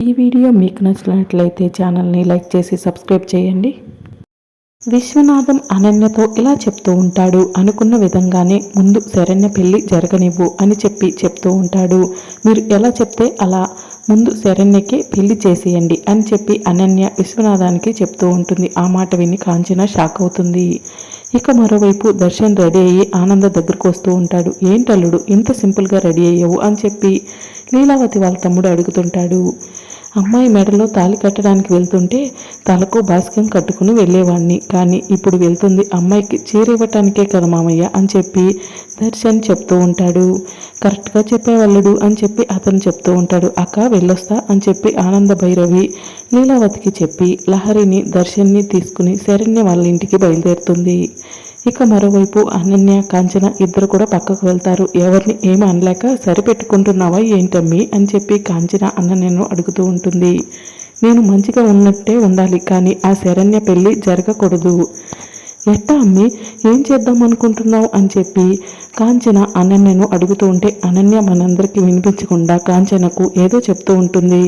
ఈ వీడియో మీకు నచ్చినట్లయితే ఛానల్ని లైక్ చేసి సబ్స్క్రైబ్ చేయండి. విశ్వనాథం అనన్యతో ఇలా చెప్తూ ఉంటాడు. అనుకున్న విధంగానే ముందు శరణ్య పెళ్ళి జరగనివ్వు అని చెప్పి చెప్తూ ఉంటాడు. మీరు ఎలా చెప్తే అలా ముందు శరణ్యకి పెళ్ళి చేసేయండి అని చెప్పి అనన్య విశ్వనాథానికి చెప్తూ ఉంటుంది. ఆ మాట విని కాంచన షాక్ అవుతుంది. ఇక మరోవైపు దర్శన్ రెడీ అయ్యి ఆనంద దగ్గరకు వస్తూ ఉంటాడు. ఏంటల్లుడు ఇంత సింపుల్గా రెడీ అయ్యావు? అని చెప్పి లీలావతి వాళ్ళ తమ్ముడు అడుగుతుంటాడు. అమ్మాయి మెడలో తాళి కట్టడానికి వెళ్తుంటే తలకు బాస్కం కట్టుకుని వెళ్ళేవాడిని కానీ ఇప్పుడు వెళ్తుంది. అమ్మాయికి చీర ఇవ్వటానికే కదా మామయ్య అని చెప్పి దర్శన్ చెప్తూ ఉంటాడు. కరెక్ట్గా చెప్పేవాళ్ళుడు అని చెప్పి అతను చెప్తూ ఉంటాడు. అక్క వెళ్ళొస్తా అని చెప్పి ఆనంద భైరవి లీలావతికి చెప్పి లహరిని దర్శన్ని తీసుకుని శరణ్య వాళ్ళ ఇంటికి బయలుదేరుతుంది. ఇక మరోవైపు అనన్య కాంచన ఇద్దరు కూడా పక్కకు వెళ్తారు. ఎవరిని ఏమి అనలేక సరిపెట్టుకుంటున్నావా ఏంటమ్మి అని చెప్పి కాంచన అనన్యను అడుగుతూ ఉంటుంది. నేను మంచిగా ఉన్నట్టే ఉండాలి కానీ ఆ శరణ్య పెళ్ళి జరగకూడదు. ఎట్టా అమ్మి ఏం చేద్దాం అనుకుంటున్నావు అని చెప్పి కాంచన అనన్యను అడుగుతూ ఉంటే అనన్య మనందరికీ వినిపించకుండా కాంచనకు ఏదో చెప్తూ ఉంటుంది.